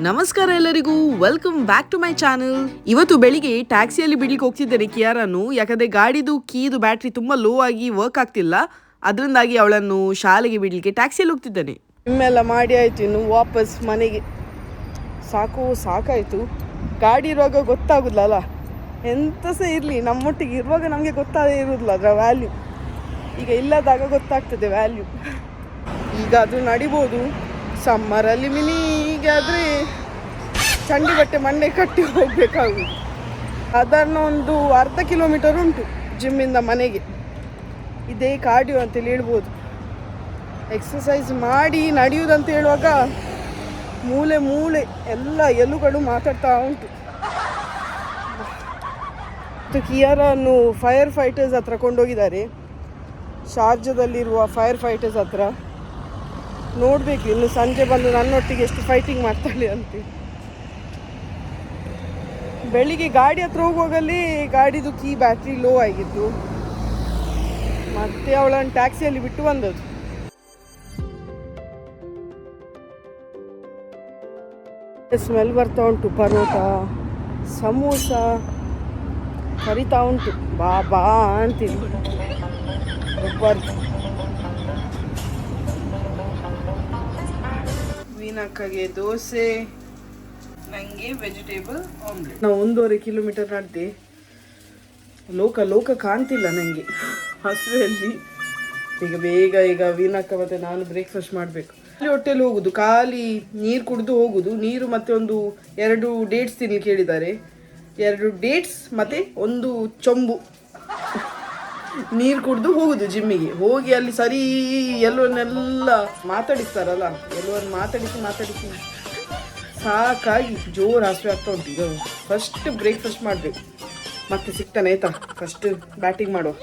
ನಮಸ್ಕಾರ ಎಲ್ಲರಿಗೂ. Welcome back to my channel ಇವತ್ತು ಬೆಳಿಗ್ಗೆ ಟ್ಯಾಕ್ಸಿಯಲ್ಲಿ ಬಿಡ್ಲಿಕ್ಕೆ ಹೋಗ್ತಿದ್ದೇನೆ ಕಿಯಾರನ್ನು. ಯಾಕಂದ್ರೆ ಗಾಡಿದು, ಕೀದು ಬ್ಯಾಟ್ರಿ ತುಂಬಾ ಲೋ ಆಗಿ ವರ್ಕ್ ಆಗ್ತಿಲ್ಲ. ಅದರಿಂದಾಗಿ ಅವಳನ್ನು ಶಾಲೆಗೆ ಬಿಡ್ಲಿಕ್ಕೆ ಟ್ಯಾಕ್ಸಿಯಲ್ಲಿ ಹೋಗ್ತಿದ್ದೇನೆ. ನಿಮ್ಮೆಲ್ಲ ಮಾಡಿ ಆಯ್ತು ಇನ್ನು ವಾಪಸ್ ಮನೆಗೆ. ಸಾಕು, ಸಾಕಾಯ್ತು. ಗಾಡಿ ಇರುವಾಗ ಗೊತ್ತಾಗುದಿಲ್ಲ ಎಂತ ಸಹ ಇರಲಿ, ನಮ್ಮೊಟ್ಟಿಗೆ ಇರುವಾಗ ನಮಗೆ ಗೊತ್ತಾಗದೇ ಇರುವುದಿಲ್ಲ ಅದರ ವ್ಯಾಲ್ಯೂ ಈಗ ಇಲ್ಲದಾಗ ಗೊತ್ತಾಗ್ತದೆ ವ್ಯಾಲ್ಯೂ ಈಗ ಅದು ನಡಿಬೋದು. ಸಮ್ಮರಲ್ಲಿ ಮಿನಿ ಹೀಗೆ ಆದರೆ ಚಂಡಿ ಬಟ್ಟೆ ಮಂಡೆ ಕಟ್ಟಿ ಹೋಗಬೇಕಾಗುದು. ಸಾಧಾರಣ ಒಂದು ಅರ್ಧ ಕಿಲೋಮೀಟರ್ ಉಂಟು ಜಿಮ್ಮಿಂದ ಮನೆಗೆ. ಇದೇ ಕಾರ್ಡಿಯೋ ಅಂತೇಳಿ ಹೇಳ್ಬೋದು. ಎಕ್ಸಸೈಸ್ ಮಾಡಿ ನಡೆಯುವುದಂತ ಹೇಳುವಾಗ ಮೂಲೆ ಮೂಲೆ ಎಲ್ಲ ಎಲುಗಳು ಮಾತಾಡ್ತಾ ಉಂಟು. ಮತ್ತು ಕಿಯಾರನ್ನು ಫೈರ್ ಫೈಟರ್ಸ್ ಹತ್ರ ಕೊಂಡೋಗಿದ್ದಾರೆ. ಶಾರ್ಜದಲ್ಲಿರುವ ಫೈರ್ ಫೈಟರ್ಸ್ ಹತ್ರ. ನೋಡಬೇಕು, ಇನ್ನು ಸಂಜೆ ಬಂದು ನನ್ನೊಟ್ಟಿಗೆ ಎಷ್ಟು ಫೈಟಿಂಗ್ ಮಾಡ್ತಾಳೆ ಅಂತ. ಬೆಳಿಗ್ಗೆ ಗಾಡಿ ಹತ್ರ ಹೋಗುವಾಗಲೇ ಗಾಡಿದು ಕೀ ಬ್ಯಾಟ್ರಿ ಲೋ ಆಗಿತ್ತು. ಮತ್ತೆ ಅವಳನ್ನು ಟ್ಯಾಕ್ಸಿಯಲ್ಲಿ ಬಿಟ್ಟು ಬಂದದ್ದು. ಸ್ಮೆಲ್ ಬರ್ತಾ ಉಂಟು, ಪರೋಟ, ಸಮೋಸ, ಕರಿತಾ ಉಂಟು. ಬಾ ಬಾ ಅಂತೀನಿ. ಬರ್ತು ಮೀನಕ್ಕಗೆ ದೋಸೆ ನನಗೆ ವೆಜಿಟೇಬಲ್ ಆಮ್ಲೆಟ್ ನಾವು ಒಂದೂವರೆ ಕಿಲೋಮೀಟರ್ ನಡೆದೆ ಲೋಕ ಲೋಕ ಕಾಣ್ತಿಲ್ಲ ನನಗೆ ಹಸುವೆಲ್ಲಿ ಈಗ ಬೇಗ, ಈಗ ವೀನಕ್ಕ ಮತ್ತೆ ನಾನು ಬ್ರೇಕ್ಫಾಸ್ಟ್ ಮಾಡಬೇಕು. ಅಲ್ಲಿ ಹೊಟ್ಟೆಲಿ ಹೋಗುದು, ಖಾಲಿ ನೀರು ಕುಡಿದು ಹೋಗುದು. ನೀರು ಮತ್ತೆ ಒಂದು ಎರಡು ಡೇಟ್ಸ್ ತಿನ್ಲಿಕ್ಕೆ ಹೇಳಿದ್ದಾರೆ. ಎರಡು ಡೇಟ್ಸ್ ಮತ್ತೆ ಒಂದು ಚೊಂಬು. ನೀರು ಕುಡಿದು ಹೋಗುದು ಜಿಮ್ಮಿಗೆ ಹೋಗಿ ಅಲ್ಲಿ ಸರಿ ಎಲ್ಲವನ್ನೆಲ್ಲ ಮಾತಾಡಿಸ್ತಾರಲ್ಲ ಎಲ್ಲವನ್ನು ಮಾತಾಡಿಸಿ ಮಾತಾಡಿಸಿ. ಸಾಕಾಗಿ ಜೋರು ಹಸಿವೆ ಆಗ್ತಾ ಉಂಟು ಈಗ. ಫಸ್ಟ್ ಬ್ರೇಕ್ಫಾಸ್ಟ್ ಮಾಡಬೇಕು. ಮತ್ತೆ ಸಿಗ್ತಾನೆ, ಆಯ್ತಾ? ಫಸ್ಟ್ ಬ್ಯಾಟಿಂಗ್ ಮಾಡುವ.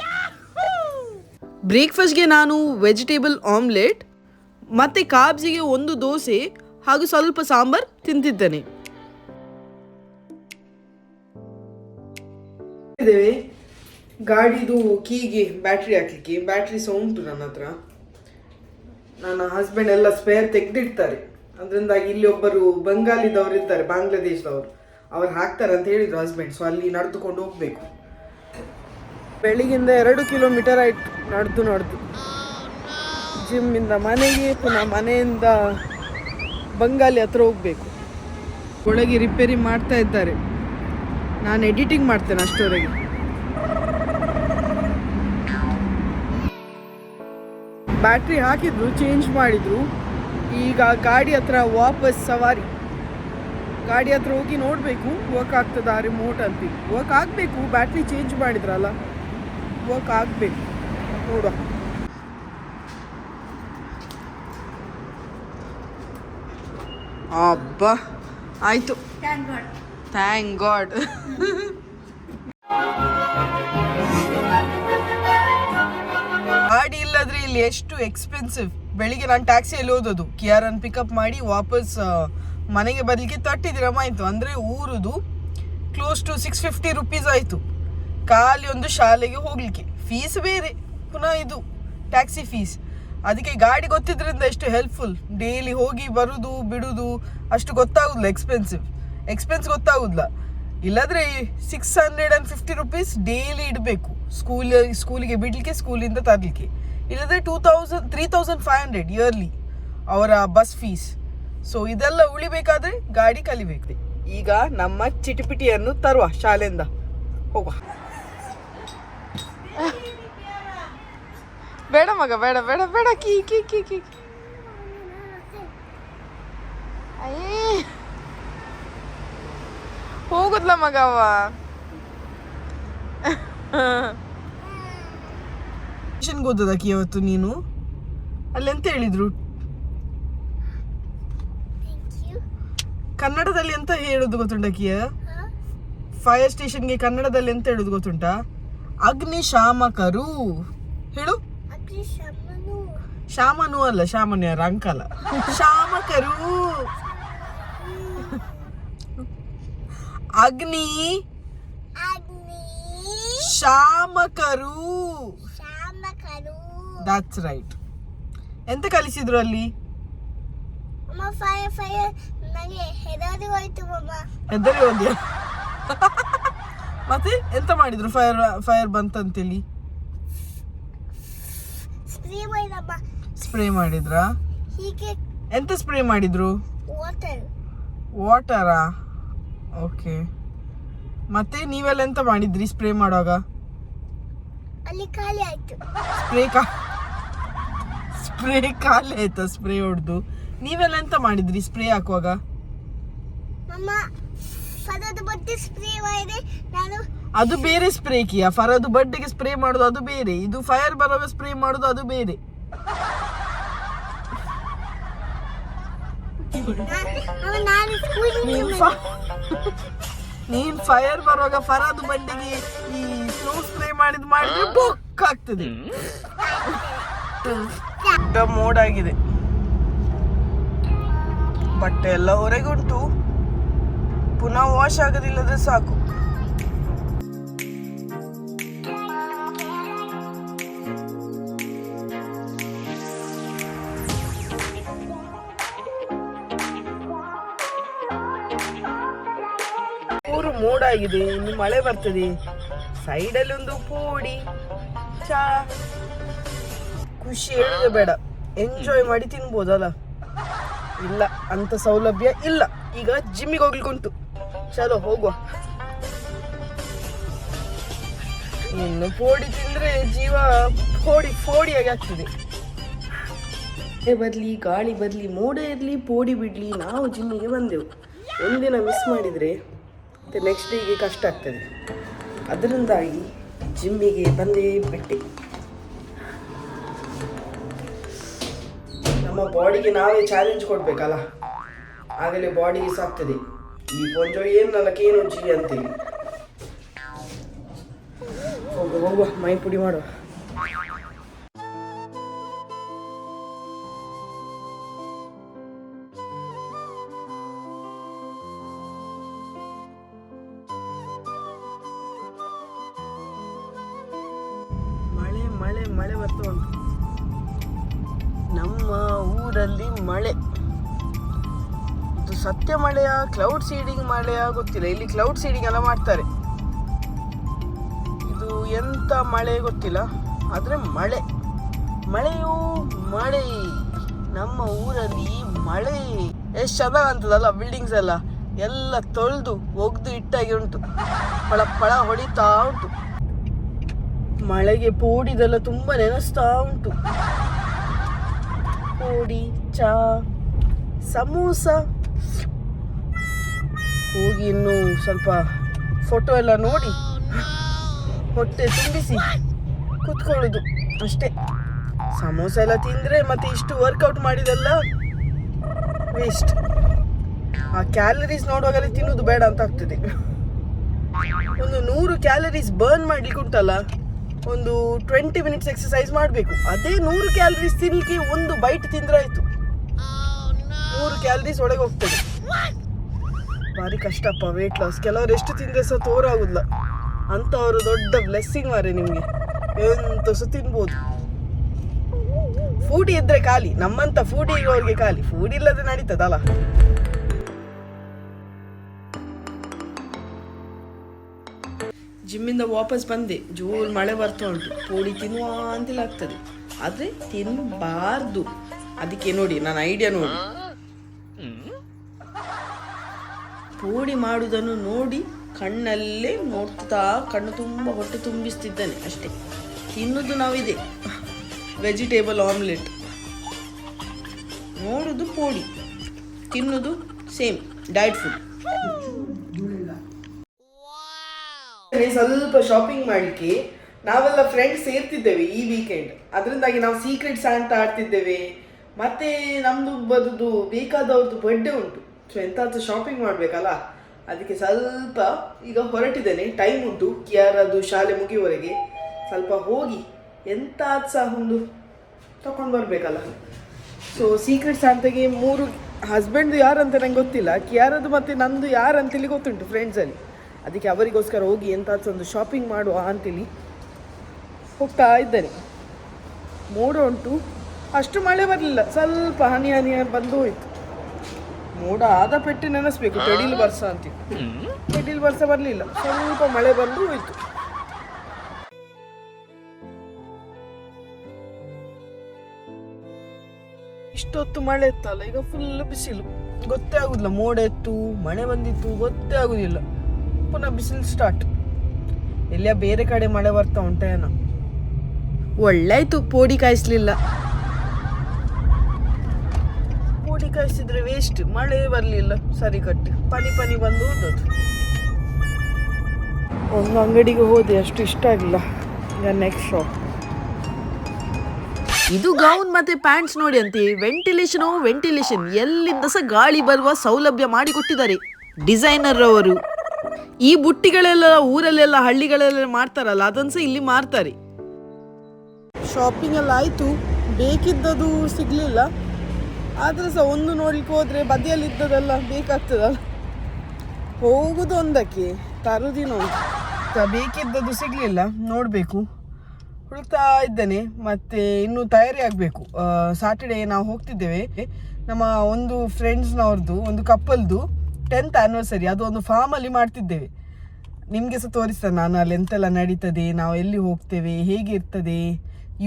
ಬ್ರೇಕ್ಫಾಸ್ಟ್ಗೆ ನಾನು ವೆಜಿಟೇಬಲ್ ಆಮ್ಲೆಟ್ ಮತ್ತೆ ಕಾಬ್ಸಿಗೆ ಒಂದು ದೋಸೆ, ಹಾಗೂ ಸ್ವಲ್ಪ ಸಾಂಬಾರ್ ತಿಂತಿದ್ದೇನೆ. ಗಾಡಿದು ಕೀಗೆ ಬ್ಯಾಟ್ರಿ ಹಾಕ್ಲಿಕ್ಕೆ, ಬ್ಯಾಟ್ರಿ ಸಹ ಉಂಟು ನನ್ನ ಹತ್ರ. ನನ್ನ ಹಸ್ಬೆಂಡ್ ಎಲ್ಲ ಸ್ಪೇರ್ ತೆಗೆದಿಡ್ತಾರೆ. ಅದರಿಂದಾಗಿ ಇಲ್ಲಿ ಒಬ್ಬರು ಬಂಗಾಲಿದವರು ಇರ್ತಾರೆ, ಬಾಂಗ್ಲಾದೇಶದವರು. ಅವ್ರು ಹಾಕ್ತಾರೆ ಅಂತ ಹೇಳಿದ್ರು ಹಸ್ಬೆಂಡ್ ಸೊ ಅಲ್ಲಿ ನಡೆದುಕೊಂಡು ಹೋಗ್ಬೇಕು. ಬೆಳಿಗ್ಗೆಯಿಂದ ಎರಡು ಕಿಲೋಮೀಟರ್ ಆಯಿತು, ನಡೆದು ನಡೆದು. ಜಿಮ್ಮಿಂದ ಮನೆಗೆ, ಪುನಃ ಮನೆಯಿಂದ ಬಂಗಾಲಿ ಹತ್ರ ಹೋಗ್ಬೇಕು. ಒಳಗೆ ರಿಪೇರಿ ಮಾಡ್ತಾ ಇದ್ದಾರೆ. ನಾನು ಎಡಿಟಿಂಗ್ ಮಾಡ್ತೇನೆ ಅಷ್ಟರವರೆಗೆ ಬ್ಯಾಟ್ರಿ ಹಾಕಿದ್ರು ಚೇಂಜ್ ಮಾಡಿದ್ರು. ಈಗ ಗಾಡಿ ಹತ್ರ ವಾಪಸ್ ಸವಾರಿ. ಗಾಡಿ ಹತ್ರ ಹೋಗಿ ನೋಡಬೇಕು ವರ್ಕ್ ಆಗ್ತದ ರಿಮೋಟ್ ಅಂತ. ವರ್ಕ್ ಆಗಬೇಕು ಬ್ಯಾಟ್ರಿ ಚೇಂಜ್ ಮಾಡಿದ್ರಲ್ಲ. ವರ್ಕ್ ಆಗಬೇಕು. ನೋಡುವ. ಅಬ್ಬಾ ಆಯಿತು. ಥ್ಯಾಂಕ್ ಗಾಡ್ ಇಲ್ಲದ್ರೆ ಇಲ್ಲಿ ಎಷ್ಟು ಎಕ್ಸ್ಪೆನ್ಸಿವ್ ಬೆಳಿಗ್ಗೆ ನಾನು ಟ್ಯಾಕ್ಸಿಯಲ್ಲಿ ಓದೋದು ಕೆ ಆರ್ ಅನ್ನು ಪಿಕಪ್ ಮಾಡಿ ವಾಪಸ್ ಮನೆಗೆ ಬರಲಿಕ್ಕೆ ತರ್ಟಿ ದಿರಮ್ ಆಯಿತು ಅಂದರೆ ಊರುದು close to six fifty rupees ಆಯಿತು. ಖಾಲಿ ಒಂದು ಶಾಲೆಗೆ ಹೋಗಲಿಕ್ಕೆ. ಫೀಸ್ ಬೇರೆ. ಪುನಃ ಇದು ಟ್ಯಾಕ್ಸಿ ಫೀಸ್ ಅದಕ್ಕೆ ಗಾಡಿ ಗೊತ್ತಿದ್ರಿಂದ ಎಷ್ಟು ಹೆಲ್ಪ್ಫುಲ್ ಡೈಲಿ ಹೋಗಿ ಬರುದು, ಬಿಡುದು, ಅಷ್ಟು ಗೊತ್ತಾಗುದಿಲ್ಲ ಎಕ್ಸ್ಪೆನ್ಸಿವ್ ಎಕ್ಸ್ಪೆನ್ಸ್ ಗೊತ್ತಾಗುದಿಲ್ಲ. ಇಲ್ಲಾದ್ರೆ six hundred and fifty rupees daily ಇಡಬೇಕು. ಸ್ಕೂಲ್ ಸ್ಕೂಲಿಗೆ ಬಿಡಲಿಕ್ಕೆ ಸ್ಕೂಲಿಂದ ತರಲಿಕ್ಕೆ. ಇಲ್ಲದ್ರೆ two thousand three thousand five hundred yearly ಅವರ ಬಸ್ ಫೀಸ್ ಸೊ ಇದೆಲ್ಲ ಉಳಿಬೇಕಾದ್ರೆ ಗಾಡಿ ಕಲಿಬೇಕು. ಈಗ ನಮ್ಮ ಚಿಟಿಪಿಟಿಯನ್ನು ತರುವ ಶಾಲೆಯಿಂದ ಹೋಗುವ. ಬೇಡ ಮಗ, ಬೇಡ ಬೇಡ ಬೇಡ, ಕೀ, ಕಿ ಕೀ, ಕಿ. ಹೋಗುದ್ಲ ಮಗ ಅವ ಟ್ಯೂಷನ್ಗೆ ಓದೋದಕ್ಕೆ ಇವತ್ತು ನೀನು? ಅಲ್ಲಿ ಎಂತ ಹೇಳಿದ್ರು? ಕನ್ನಡದಲ್ಲಿ ಎಂತ ಹೇಳೋದು ಗೊತ್ತುಂಟಾ ಕಿಯ ಫೈರ್ ಸ್ಟೇಷನ್ಗೆ ಕನ್ನಡದಲ್ಲಿ ಎಂತ ಹೇಳೋದು ಗೊತ್ತುಂಟಾ? ಅಗ್ನಿಶಾಮಕರು ಹೇಳು. ಶಾಮನು. ಅಲ್ಲ ಶಾಮನು ಯಾರು? ಅಂಕಲ. ಶಾಮಕರು. ಅಗ್ನಿ ಶಾಮಕರು. ದಟ್ಸ್ ರೈಟ್ ಎಂತ ಕಲಿಸಿದ್ರು ಅಲ್ಲಿ? ಹೆದರಿ ಹೋದ್ಯಾ? ಮತ್ತೆ ಎಂತ ಮಾಡಿದ್ರು ಫೈರ್ ಫೈರ್ ಬಂತಂತೇಳಿ? ಸ್ಪ್ರೇ ಮಾಡಿದ್ರಾ? ಹೀಗೆ ಎಂತ ಸ್ಪ್ರೇ ಮಾಡಿದ್ರು? ವಾಟರ್ ವಾಟರಾ ಓಕೆ ಮತ್ತೆ ನೀವೆಲ್ಲ ಎಂತ ಮಾಡಿದ್ರಿ ಸ್ಪ್ರೇ ಮಾಡುವಾಗ? ಅಲ್ಲಿ ಖಾಲಿ ಆಯ್ತು. ಸ್ಪ್ರೇ ಕಾ ಸ್ಪ್ರೇ ಖಾಲಿ ಆಯ್ತಾ ಸ್ಪ್ರೇ ಹೊಡೆದು? ನೀವೆಲ್ಲ ಎಂತ ಮಾಡಿದ್ರಿ ಸ್ಪ್ರೇ ಹಾಕುವಾಗ? ಮಮ್ಮ ಫಲದ ಸ್ಪ್ರೇ ಮಾಡಿದೆ. ನಾನು ಅದು ಬೇರೆ ಸ್ಪ್ರೇ ಕಿಯ. ಫರದು ಬಡ್ಡೆಗೆ ಸ್ಪ್ರೇ ಮಾಡೋದು ಅದು ಬೇರೆ. ಇದು ಫೈರ್ ಬರುವಾಗ ಸ್ಪ್ರೇ ಮಾಡೋದು ಅದು ಬೇರೆ. ಅಮ್ಮ ನಾನು ಸ್ಕೂಲಿಗೆ ನೀನ್ ಫ- ನೀನ್ ಫೈರ್ ಬರುವಾಗ ಫರದು ಬಡ್ಡೆಗೆ ಈ ಸ್ನೋ ಸ್ಪ್ರೇ ಮಾಡಿದ್ ಮಾಡಿದ್ರೆ ಬುಕ್ ಆಗ್ತದೆ ದೊಡ್ಡ ಮೋಡಾಗಿದೆ. ಬಟ್ಟೆ ಎಲ್ಲ ಹೊರಗುಂಟು. ಪುನಃ ವಾಶ್ ಆಗೋದಿಲ್ಲದ್ರೆ ಸಾಕು. ಊರು ಮೋಡಾಗಿದೆ, ಇನ್ನು ಮಳೆ ಬರ್ತದೆ. ಸೈಡಲ್ಲಿ ಒಂದು ಪೋಡಿ, ಚಾ. ಖುಷಿ ಹೇಳುದೇ ಬೇಡ ಎಂಜಾಯ್ ಮಾಡಿ ತಿನ್ಬೋದಲ್ಲ? ಇಲ್ಲ ಅಂತ ಸೌಲಭ್ಯ ಇಲ್ಲ. ಈಗ ಜಿಮ್ಮಿಗೆ ಹೋಗ್ಲಿಕ್ಕುಂಟು ಚಲೋ ಹೋಗುವ. ಇನ್ನು ಪೋಡಿ ತಿಂದ್ರೆ ಜೀವ ಫೋಡಿ ಫೋಡಿಯಾಗಿ ಆಗ್ತದೆ. ಮಳೆ ಬರಲಿ ಗಾಳಿ ಬರಲಿ ಮೋಡ ಇರಲಿ ಪೋಡಿ ಬಿಡಲಿ ನಾವು ಜಿಮ್ಮಿಗೆ ಬಂದೆವು. ಒಂದಿನ ಮಿಸ್ ಮಾಡಿದರೆ ಮತ್ತೆ ನೆಕ್ಸ್ಟ್ ಡೇಗೆ ಕಷ್ಟ ಆಗ್ತದೆ. ಅದರಿಂದಾಗಿ ಜಿಮ್ಮಿಗೆ ಬಂದೇ ಬಿಟ್ಟೆ. ನಮ್ಮ ಬಾಡಿಗೆ ನಾವೇ ಚಾಲೆಂಜ್ ಕೊಡ್ಬೇಕಲ್ಲ? ಆಗಲೇ ಬಾಡಿಗೆ ಸಾಕ್ತದೆ. ಈ ಪೊಂಜೋ ಏನಲ್ಲ ಕೇನು ಜಿ ಅಂತೀವಿ ಹೋಗುವ ಮೈ ಪುಡಿ ಮಾಡುವ ಕ್ಲೌಡ್ ಸೀಡಿಂಗ್ ಮಳೆಯ ಗೊತ್ತಿಲ್ಲ ಇಲ್ಲಿ ಕ್ಲೌಡ್ ಸೀಡಿಂಗ್ ಎಲ್ಲ ಮಾಡ್ತಾರೆ. ಇದು ಎಂತ ಮಳೆ ಗೊತ್ತಿಲ್ಲ. ಆದರೆ ಮಳೆ. ಮಳೆಯು ಮಳೆ. ನಮ್ಮ ಊರಲ್ಲಿ ಮಳೆ. ಎಷ್ಟು ಚೆನ್ನಾಗ್ ಕಾಣ್ತದಲ್ಲ ಬಿಲ್ಡಿಂಗ್ಸ್ ಎಲ್ಲ. ಎಲ್ಲ ತೊಳೆದು ಒಗ್ದು ಇಟ್ಟಾಗಿ ಉಂಟು. ಪಳ ಪಳ ಹೊಡಿತಾ ಉಂಟು. ಮಳೆಗೆ ಪೋಡಿದೆಲ್ಲ ತುಂಬಾ ನೆನೆಸ್ತಾ ಉಂಟು. ಪೋಡಿ, ಚಾ, ಸಮೋಸ. ಹೋಗಿ ಇನ್ನೂ ಸ್ವಲ್ಪ ಫೋಟೋ ಎಲ್ಲ ನೋಡಿ ಹೊಟ್ಟೆ ತುಂಬಿಸಿ ಕುತ್ಕೊಳ್ಳೋದು ಅಷ್ಟೇ. ಸಮೋಸ ಎಲ್ಲ ತಿಂದರೆ ಮತ್ತೆ ಇಷ್ಟು ವರ್ಕೌಟ್ ಮಾಡಿದೆಲ್ಲ ವೇಸ್ಟ್ ಆ ಕ್ಯಾಲರೀಸ್ ನೋಡುವಾಗಲೇ ತಿನ್ನೋದು ಬೇಡ ಅಂತ ಆಗ್ತದೆ. ಒಂದು ನೂರು ಕ್ಯಾಲರೀಸ್ ಬರ್ನ್ ಮಾಡ್ಲಿಕ್ಕೆ ಉಂಟಲ್ಲ, ಒಂದು ಟ್ವೆಂಟಿ ಮಿನಿಟ್ಸ್ ಎಕ್ಸಸೈಸ್ ಮಾಡಬೇಕು. ಅದೇ ನೂರು ಕ್ಯಾಲರೀಸ್ ತಿನ್ಲಿಕ್ಕೆ ಒಂದು ಬೈಟ್ ತಿಂದ್ರೆ ಆಯಿತು. ನೂರು ಕ್ಯಾಲರೀಸ್ ಒಳಗೆ ಹೋಗ್ತದೆ. ಭಾರಿ ಕಷ್ಟಪ್ಪ ವೇಟ್ ಲಾಸ್ ಕೆಲವರು ಎಷ್ಟು ತಿಂದ್ರೆ ಸಹ ತೋರಾಗುದಿಲ್ಲ. ಅವರು ದೊಡ್ಡ ಬ್ಲೆಸ್ಸಿಂಗ್ ಮಾರೆ ನಿಮಗೆ. ಎಂತ ಸಹ ತಿನ್ಬೋದು. ಫೂಡಿ ಇದ್ರೆ ಖಾಲಿ, ನಮ್ಮಂತ ಫುಡಿ ಅವ್ರಿಗೆ ಖಾಲಿ. ಫುಡ್ ಇಲ್ಲದೆ ನಡೀತದಲ್ಲ. ಜಿಮ್ಮಿಂದ ವಾಪಸ್ ಬಂದೆ. ಜೋರು ಮಳೆ ಬರ್ತಾ ಉಂಟು. ಪೋಡಿ ತಿನ್ನುವ ಅಂತಿಲ್ಲ ಆಗ್ತದೆ. ಆದರೆ ತಿನ್ನಬಾರ್ದು ಅದಕ್ಕೆ ನೋಡಿ, ನಾನು ಐಡಿಯಾ ನೋಡಿ. ಪೋಡಿ ಮಾಡುವುದನ್ನು ನೋಡಿ ಕಣ್ಣಲ್ಲೇ ನೋಡ್ತಾ ಕಣ್ಣು ತುಂಬ ಹೊಟ್ಟೆ ತುಂಬಿಸ್ತಿದ್ದಾನೆ ಅಷ್ಟೇ. ತಿನ್ನೋದು ನಾವಿದೆ. ವೆಜಿಟೇಬಲ್ ಆಮ್ಲೆಟ್ ನೋಡೋದು ಪೋಡಿ. ತಿನ್ನೋದು ಸೇಮ್ ಡಯಟ್ ಫುಡ್ ಸ್ವಲ್ಪ ಶಾಪಿಂಗ್ ಮಾಡಲಿಕ್ಕೆ ನಾವೆಲ್ಲ ಫ್ರೆಂಡ್ಸ್ ಸೇರ್ತಿದ್ದೇವೆ ಈ ವೀಕೆಂಡ್ ಅದರಿಂದಾಗಿ ನಾವು ಸೀಕ್ರೆಟ್ ಸ್ಯಾಂಟ ಆಡ್ತಿದ್ದೇವೆ. ಮತ್ತೆ ನಮ್ದು ಬದುದು ಬೇಕಾದವ್ರದ್ದು ಬರ್ಡೇ ಉಂಟು. ಸೊ ಎಂತಾದ್ರೂ ಶಾಪಿಂಗ್ ಮಾಡಬೇಕಲ್ಲ? ಅದಕ್ಕೆ ಸ್ವಲ್ಪ ಈಗ ಹೊರಟಿದ್ದೇನೆ. ಟೈಮ್ ಉಂಟು. ಯಾರದು ಶಾಲೆ ಮುಗಿಯುವವರೆಗೆ. ಸ್ವಲ್ಪ ಹೋಗಿ ಎಂಥದ್ದು ಸಹ ಒಂದು ತಗೊಂಡು ಬರಬೇಕಲ್ಲ. ಸೊ ಸೀಕ್ರೆಟ್ ಶಾಂತಗೆ ಮೂರು ಹಸ್ಬೆಂಡ್ ಯಾರಂತ ನಂಗೆ ಗೊತ್ತಿಲ್ಲ. ಕಿಯಾರದು ಮತ್ತು ನಂದು ಯಾರಂತೇಳಿ ಗೊತ್ತುಂಟು ಫ್ರೆಂಡ್ಸಲ್ಲಿ ಅದಕ್ಕೆ ಅವರಿಗೋಸ್ಕರ ಹೋಗಿ ಎಂಥದ್ದು ಒಂದು ಶಾಪಿಂಗ್ ಮಾಡುವ ಅಂತೇಳಿ ಹೋಗ್ತಾ ಇದ್ದೇನೆ. ಮೋಡ ಉಂಟು. ಅಷ್ಟು ಮಳೆ ಬರಲಿಲ್ಲ. ಸ್ವಲ್ಪ ಹನಿ ಹನಿ ಬಂದು ಹೋಯ್ತು. ಮೋಡ ಆದ ಪೆಟ್ಟು ನೆನೆಸ್ಬೇಕು ಚಡಿಲ್ ಬರ್ಸ ಅಂತ ಚಡಿಲ್ ಬರ್ಸ ಬರಲಿಲ್ಲ ಸ್ವಲ್ಪ ಮಳೆ ಬಂದು ಹೋಯ್ತು. ಇಷ್ಟೊತ್ತು ಮಳೆ ಇತ್ತಲ್ಲ ಈಗ ಫುಲ್ ಬಿಸಿಲು. ಗೊತ್ತೇ ಆಗುದಿಲ್ಲ ಮೋಡ ಇತ್ತು ಮಳೆ ಬಂದಿತ್ತು ಗೊತ್ತೇ ಆಗುದಿಲ್ಲ. ಪುನಃ ಬಿಸಿಲು ಸ್ಟಾರ್ಟ್ ಎಲ್ಲ ಬೇರೆ ಕಡೆ ಮಳೆ ಬರ್ತಾ ಉಂಟೇನೋ ಒಳ್ಳೆ ಆಯ್ತು ಪೋಡಿ ಕಾಯಿಸ್ಲಿಲ್ಲ. ಪೋಡಿ ಕಳಿಸಿದ್ರೆ ವೇಸ್ಟ್ ಮಳೆ ಬರಲಿಲ್ಲ ಸರಿ ಕಟ್ಟಿ. ಪನಿ ಪನಿ ಬಂದು ಹೋದದ್ದು. ಒಂದು ಅಂಗಡಿಗೆ ಹೋದೆ ಅಷ್ಟು ಇಷ್ಟ ಆಗಿಲ್ಲ ಈಗ ನೆಕ್ಸ್ಟ್ ಶಾಪ್ ಇದು ಗೌನ್ ಮತ್ತೆ ಪ್ಯಾಂಟ್ಸ್ ನೋಡಿ ಅಂತೆ. ವೆಂಟಿಲೇಷನ್ ವೆಂಟಿಲೇಷನ್ ಎಲ್ಲಿಂದ ಸಹ ಗಾಳಿ ಬರುವ ಸೌಲಭ್ಯ ಮಾಡಿಕೊಟ್ಟಿದ್ದಾರೆ ಡಿಸೈನರ್ ಅವರು ಈ ಬುಟ್ಟಿಗಳೆಲ್ಲ ಊರಲ್ಲೆಲ್ಲ ಹಳ್ಳಿಗಳೆಲ್ಲ ಮಾಡ್ತಾರಲ್ಲ ಅದನ್ಸ ಸಹ ಇಲ್ಲಿ ಮಾರ್ತಾರೆ. ಶಾಪಿಂಗ್ ಎಲ್ಲ ಆಯಿತು. ಬೇಕಿದ್ದದು ಸಿಗಲಿಲ್ಲ. ಆದರೆ ಸಹ ಒಂದು ನೋಡ್ಲಿಕ್ಕೆ ಹೋದರೆ ಬದಿಯಲ್ಲಿ ಇದ್ದದೆಲ್ಲ ಬೇಕಾಗ್ತದಲ್ಲ. ಹೋಗುದು ಒಂದಕ್ಕೆ ತರುದಿನ ಬೇಕಿದ್ದದ್ದು ಸಿಗಲಿಲ್ಲ, ನೋಡಬೇಕು. ಹುಡುಕ್ತಾ ಇದ್ದೇನೆ, ಮತ್ತೆ ಇನ್ನು ತಯಾರಿ ಆಗಬೇಕು. ಸಾಟರ್ಡೆ ನಾವು ಹೋಗ್ತಿದ್ದೇವೆ. ನಮ್ಮ ಒಂದು ಫ್ರೆಂಡ್ಸ್ನವ್ರದ್ದು ಒಂದು ಕಪ್ಪಲ್ದು ಟೆಂತ್ ಆ್ಯನಿವರ್ಸರಿ ಅದು ಒಂದು ಫಾರ್ಮಲ್ಲಿ ಮಾಡ್ತಿದ್ದೇವೆ. ನಿಮಗೆ ಸಹ ತೋರಿಸ್ತೇನೆ ನಾನು ಅಲ್ಲಿ ಎಂತೆಲ್ಲ ನಡೀತದೆ, ನಾವು ಎಲ್ಲಿ ಹೋಗ್ತೇವೆ, ಹೇಗಿರ್ತದೆ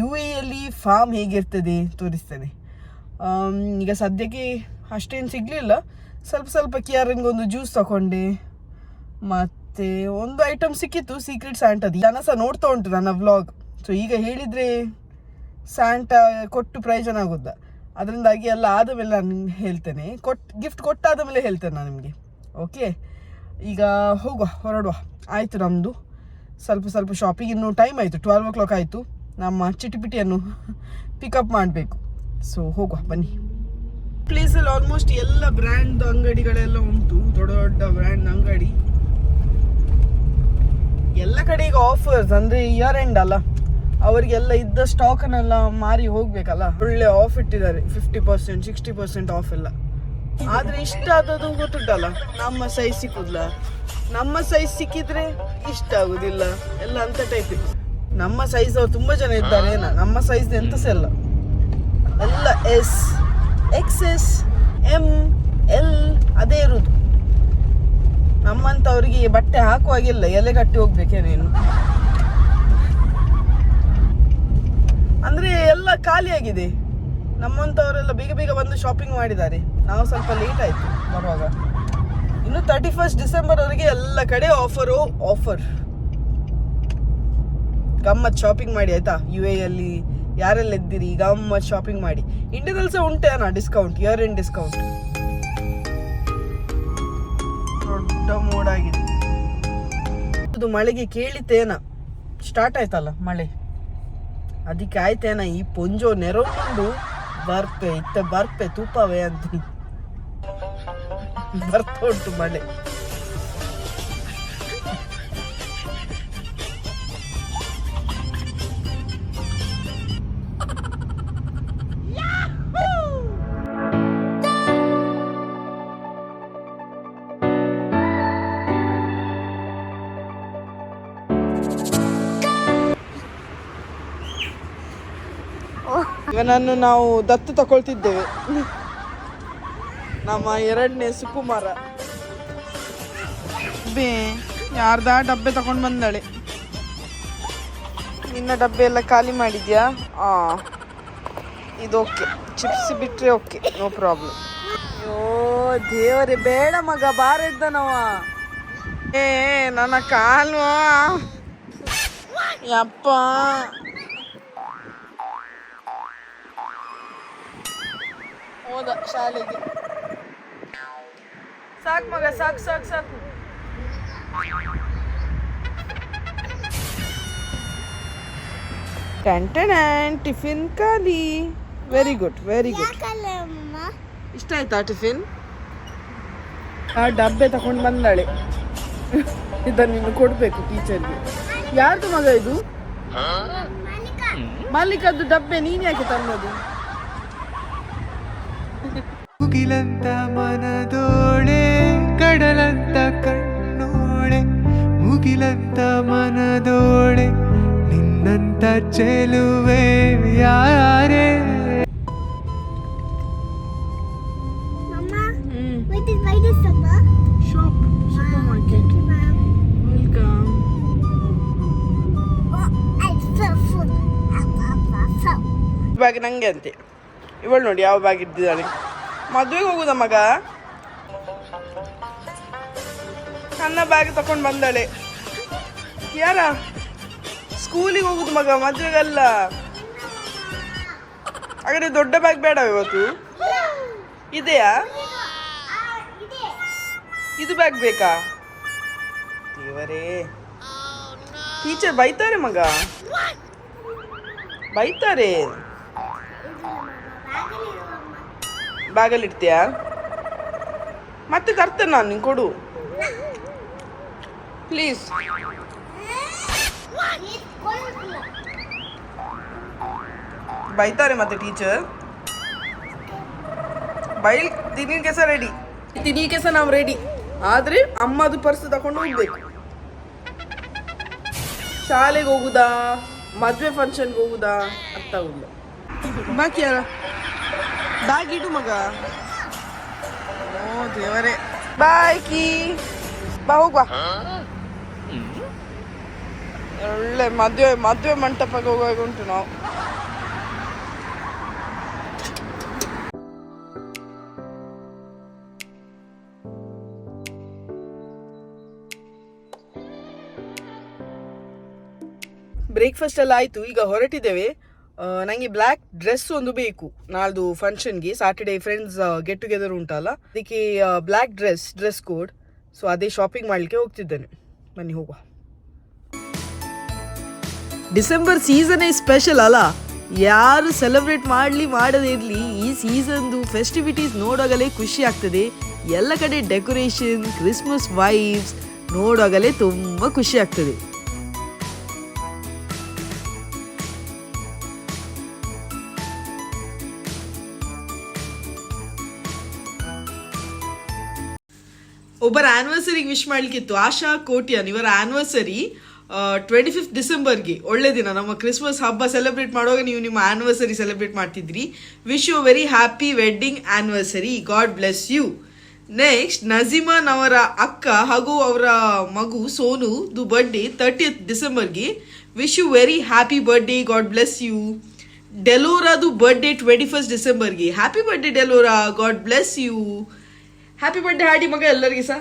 ಯು ಎಲ್ಲಿ ಫಾರ್ಮ್ ಹೇಗಿರ್ತದೆ, ತೋರಿಸ್ತೇನೆ. ಈಗ ಸದ್ಯಕ್ಕೆ ಅಷ್ಟೇನು ಸಿಗಲಿಲ್ಲ. ಸ್ವಲ್ಪ ಸ್ವಲ್ಪ ಕಿಯಾರನ್ಗೆ ಒಂದು ಜ್ಯೂಸ್ ತಗೊಂಡೆ ಮತ್ತೆ ಒಂದು ಐಟಮ್ ಸಿಕ್ಕಿತ್ತು ಸೀಕ್ರೆಟ್ ಸ್ಯಾಂಟದ್ದು ಜನ ಸಹ ನೋಡ್ತಾ ಉಂಟು ನನ್ನ ವ್ಲಾಗ್ ಸೊ ಈಗ ಹೇಳಿದರೆ ಸ್ಯಾಂಟ ಕೊಟ್ಟು ಪ್ರಯೋಜನ ಆಗೋದ ಅದರಿಂದಾಗಿ ಎಲ್ಲ ಆದ ಮೇಲೆ ನಾನು ಹೇಳ್ತೇನೆ. ಕೊಟ್ಟು ಗಿಫ್ಟ್ ಕೊಟ್ಟಾದ ಮೇಲೆ ಹೇಳ್ತೇನೆ ನಾನು ನಿಮಗೆ. ಓಕೆ ಈಗ ಹೋಗುವ, ಹೊರಡುವ. ಆಯಿತು ನಮ್ಮದು ಸ್ವಲ್ಪ ಸ್ವಲ್ಪ ಶಾಪಿಂಗ್ ಇನ್ನೂ ಟೈಮ್ ಆಯಿತು. ಟ್ವೆಲ್ವ್ ಓ ಕ್ಲಾಕ್ ಆಯಿತು. ನಮ್ಮ ಚಿಟಿಪಿಟಿಯನ್ನು ಪಿಕಪ್ ಮಾಡಬೇಕು. ಸೊ ಹೋಗುವ, ಬನ್ನಿ. ಪ್ಲೇಸಲ್ಲಿ ಆಲ್ಮೋಸ್ಟ್ ಎಲ್ಲ ಬ್ರ್ಯಾಂಡ್ ಅಂಗಡಿಗಳೆಲ್ಲ ಉಂಟು. ದೊಡ್ಡ ದೊಡ್ಡ ಬ್ರ್ಯಾಂಡ್ ಅಂಗಡಿ. ಎಲ್ಲ ಕಡೆ ಈಗ ಆಫರ್ಸ್ ಅಂದ್ರೆ ಇಯರ್ ಎಂಡ್ ಅಲ್ಲ. ಅವರಿಗೆಲ್ಲ ಇದ್ದ ಸ್ಟಾಕನ್ನೆಲ್ಲ ಮಾರಿ ಹೋಗ್ಬೇಕಲ್ಲ. ಒಳ್ಳೆ ಆಫ್ ಇಟ್ಟಿದ್ದಾರೆ. Fifty percent sixty percent off ಎಲ್ಲ. ಆದ್ರೆ ಇಷ್ಟ ಆದದ್ದು ಗೊತ್ತುಂಟಲ್ಲ? ನಮ್ಮ ಸೈಜ್ ಸಿಕ್ಕುದಿಲ್ಲ. ನಮ್ಮ ಸೈಜ್ ಸಿಕ್ಕಿದ್ರೆ ಇಷ್ಟ ಆಗುದಿಲ್ಲ. ಎಲ್ಲ ಅಂತ ಟೈಪ್ ನಮ್ಮ ಸೈಜ್ ಅವ್ರು ತುಂಬಾ ಜನ ಇದ್ದಾರೆ. ನಮ್ಮ ಸೈಜ್ ಎಂತ ಇಲ್ಲ ಎಲ್ಲ S X S M L ಅದೇ ಇರುದು. ನಮ್ಮಂಥವ್ರಿಗೆ ಬಟ್ಟೆ ಹಾಕುವಾಗಿಲ್ಲ, ಎಲೆ ಕಟ್ಟಿ ಹೋಗ್ಬೇಕೇನೇನು ಅಂದ್ರೆ ಎಲ್ಲ ಖಾಲಿಯಾಗಿದೆ ನಮ್ಮಂಥವರೆಲ್ಲ ಬೇಗ ಬೇಗ ಬಂದು ಶಾಪಿಂಗ್ ಮಾಡಿದ್ದಾರೆ. ನಾವು ಸ್ವಲ್ಪ ಲೇಟ್ ಆಯ್ತು ಬರುವಾಗ. ಇನ್ನು ತರ್ಟಿ ಫಸ್ಟ್ ಡಿಸೆಂಬರ್ ವರೆಗೆ ಎಲ್ಲ ಕಡೆ ಆಫರು ಆಫರ್ ಗಮ್ಮತ್ ಶಾಪಿಂಗ್ ಮಾಡಿ, ಆಯಿತಾ? ಯು ಎಲ್ಲಿ ಯಾರೆಲ್ಲ ಇದ್ದೀರಿ? ಈಗ ಶಾಪಿಂಗ್ ಮಾಡಿ. ಇಂಡಿಯಾದಲ್ಲಿ ಸಹ ಉಂಟೇನಾ ಡಿಸ್ಕೌಂಟ್ ಇಯರ್ ಇನ್ ಡಿಸ್ಕೌಂಟ್ ದೊಡ್ಡ ಮೋಡಾಗಿದೆ ಇದು ಮಳೆಗೆ ಕೇಳಿತೇನ? ಸ್ಟಾರ್ಟ್ ಆಯ್ತಲ್ಲ ಮಳೆ? ಅದಕ್ಕೆ ಆಯ್ತೇನ? ಈ ಪೊಂಜೋ ನೆರವು ಬರ್ಪೆ, ಇತ್ತ ಬರ್ಪೆ ತುಪ್ಪವೇ ಅಂತ. ಬರ್ತಾ ಉಂಟು ಮಳೆ. ಇವನನ್ನು ನಾವು ದತ್ತು ತಗೊಳ್ತಿದ್ದೇವೆ. ನಮ್ಮ ಎರಡನೇ ಸುಕುಮಾರ. ಬೇ ಯಾರ್ದ ಡಬ್ಬೆ ತಗೊಂಡು ಬಂದಾಳೆ. ನಿನ್ನ ಡಬ್ಬೆ ಎಲ್ಲ ಖಾಲಿ ಮಾಡಿದ್ಯಾ? ಆ ಇದು ಓಕೆ. ಚಿಪ್ಸ್ ಬಿಟ್ಟರೆ ಓಕೆ. No problem. ಅಯ್ಯೋ ದೇವರೇ ಬೇಡ ಮಗ ಬಾರ ಇದ್ದನವ ಏ ನನ್ನ ಕಾಲು ಯಪ್ಪ. ಹೋದ ಶಾಲೆಗೆ. ಸಾಕು ಮಗ ಸಾಕು ಸಾಕು ಸಾಕು. ಟೆನ್ ಟಿಫಿನ್ ಖಾಲಿ. ವೆರಿ ಗುಡ್ ವೆರಿ ಗುಡ್ ಯಾಕಲ್ಲಮ್ಮ ಇಷ್ಟ ಆಯ್ತಾ ಟಿಫಿನ್? ಆ ಡಬ್ಬೆ ತಗೊಂಡು ಬಂದಾಳೆ. ಇದನ್ನು ನೀನು ಕೊಡಬೇಕು ಟೀಚರ್ಗೆ. ಯಾರ್ದು ಮಗ ಇದು? ಮಾಲೀಕದ್ದು ಡಬ್ಬೆ ನೀನು ಯಾಕೆ ತಂದದ್ದು ಮುಗಿಲಂತ ಮನದೋಳೆ ಕಡಲಂತ ಕಣ್ಣೋಳೆ ಮುಗಿಲಂತ ಮನದೋಳೆ ನಿನ್ನಂತ ಚೆಲುವೆ ಯಾರೇ. Welcome Oh. ಬ್ಯಾಗ್ ನಂಗೆ ಅಂತೆ. ಇವಳು ನೋಡಿ ಯಾವ ಬ್ಯಾಗ್ ಇಟ್ಟಿದ್ದಾಳೆ. ಮದುವೆಗೆ ಹೋಗುದ ಮಗ? ನನ್ನ ಬ್ಯಾಗ್ ತಕೊಂಡು ಬಂದಾಳೆ. ಯಾರ? ಸ್ಕೂಲಿಗೆ ಹೋಗುದು ಮಗ, ಮದುವೆಗಲ್ಲ. ಹಾಗಾದ್ರೆ ದೊಡ್ಡ ಬ್ಯಾಗ್ ಬೇಡ ಇವತ್ತು? ಇದೆಯಾ? ಇದು ಬ್ಯಾಗ್ ಬೇಕಾ? ದೇವರೇ. ಟೀಚರ್ ಬೈತಾರೆ ಮಗ. ಬೈತಾರೆ. ಬ್ಯಾಗಲ್ಲಿ ಇಡ್ತೀಯಾ ಮತ್ತೆ ತರ್ತೇನೆ ನಾನು ನಿಂಗೆ ಕೊಡು. ಪ್ಲೀಸ್ ಬೈತಾರೆ ಮತ್ತೆ ಟೀಚರ್ ಬೈಲ್ ಸಹ ರೆಡಿ ತಿನ್ನಿಗೆ ಸಹ ನಾವು ರೆಡಿ ಆದರೆ ಅಮ್ಮದು ಪರ್ಸ್ ತಗೊಂಡು ಹೋಗ್ಬೇಕು. ಶಾಲೆಗೆ ಹೋಗುದಾ? ಮದುವೆ ಫಂಕ್ಷನ್ಗೆ ಹೋಗುದಾ? ಅರ್ಥ ಆಗುದಿಲ್ಲ. ಬಾಕಿ ಯಾರ? ಬ್ಯಾಗ್ ಇಡು ಮಗ. ಓ ದೇವರೇ. ಬಾಯ್ ಕಿ. ಬಾ ಹೋಗ್ವಾ. ಒಳ್ಳೆ ಮದುವೆ ಮದುವೆ ಮಂಟಪಕ್ಕೆ ಹೋಗುವಾಗ ಉಂಟು ನಾವು. ಬ್ರೇಕ್ಫಾಸ್ಟ್ ಎಲ್ಲ ಆಯ್ತು ಈಗ ಹೊರಟಿದ್ದೇವೆ. ನನಗೆ ಬ್ಲ್ಯಾಕ್ ಡ್ರೆಸ್ ಒಂದು ಬೇಕು. ನಾಳ್ದು ಫಂಕ್ಷನ್ಗೆ ಸ್ಯಾಟರ್ಡೇ ಫ್ರೆಂಡ್ಸ್ ಗೆಟ್ ಟುಗೆದರ್ ಉಂಟಲ್ಲ? ಅದಕ್ಕೆ black dress dress code so ಅದೇ ಶಾಪಿಂಗ್ ಮಾಡಲಿಕ್ಕೆ ಹೋಗ್ತಿದ್ದೇನೆ. ಬನ್ನಿ, ಹೋಗುವ. ಡಿಸೆಂಬರ್ ಸೀಸನೇ ಸ್ಪೆಷಲ್ ಅಲ್ಲ? ಯಾರು ಸೆಲೆಬ್ರೇಟ್ ಮಾಡಲಿ, ಮಾಡದೇ ಇರಲಿ, ಈ ಸೀಸನ್ದು ಫೆಸ್ಟಿವಿಟೀಸ್ ನೋಡೋಗಲೇ ಖುಷಿ ಆಗ್ತದೆ. ಎಲ್ಲ ಕಡೆ ಡೆಕೋರೇಷನ್ ಕ್ರಿಸ್ಮಸ್ ವೈಬ್ಸ್ ನೋಡೋಗಲೇ ತುಂಬ ಖುಷಿ ಆಗ್ತದೆ. ವಿಶ್ ಮಾಡ್ಲಿಕ್ಕಿತ್ತು. ಆಶಾ ಕೋಟಿಯನ್, ಇವರ ಆನಿವರ್ಸರಿ ಟ್ವೆಂಟಿ ಫಿಫ್ತ್ ಡಿಸೆಂಬರ್ಗೆ ಒಳ್ಳೆ ದಿನ. ನಮ್ಮ ಕ್ರಿಸ್ಮಸ್ ಹಬ್ಬ ಸೆಲೆಬ್ರೇಟ್ ಮಾಡುವಾಗ ನೀವು ನಿಮ್ಮ ಆನಿವರ್ಸರಿ ಸೆಲೆಬ್ರೇಟ್ ಮಾಡ್ತಿದ್ರಿ. Wish you very happy wedding anniversary God bless you next ನಜೀಮಾನ್ ಅವರ ಅಕ್ಕ ಹಾಗೂ ಅವರ ಮಗು ಸೋನು, ದು birthday thirtieth ಡಿಸೆಂಬರ್ಗೆ wish you very happy birthday God bless you ಡೆಲೋರಾದು birthday twenty first ಡಿಸೆಂಬರ್ಗೆ happy birthday Delora. God bless you happy birthday ಹಾಡಿ ಮಗ ಎಲ್ಲರಿಗೆ ಸಹ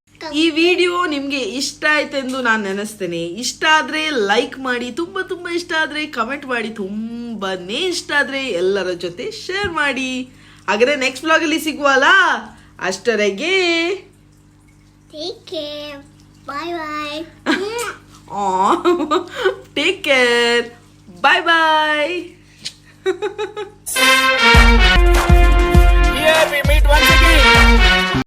ಈ ವಿಡಿಯೋ ನಿಮ್ಗೆ ಇಷ್ಟ ಆಯ್ತೆಂದು ನಾನು ನೆನೆಸ್ತೇನೆ. ಇಷ್ಟ ಆದ್ರೆ ಲೈಕ್ ಮಾಡಿ ತುಂಬಾ ತುಂಬಾ ಇಷ್ಟ ಆದ್ರೆ ಕಮೆಂಟ್ ಮಾಡಿ ತುಂಬಾನೇ ಇಷ್ಟ ಆದ್ರೆ ಎಲ್ಲರ ಜೊತೆ ಶೇರ್ ಮಾಡಿ. ಹಾಗಾದ್ರೆ ನೆಕ್ಸ್ಟ್ ಬ್ಲಾಗ್ ಅಲ್ಲಿ ಸಿಗುವಲ್ಲ? ಅಷ್ಟರಗೆ take care bye bye take care bye bye Here we meet once again.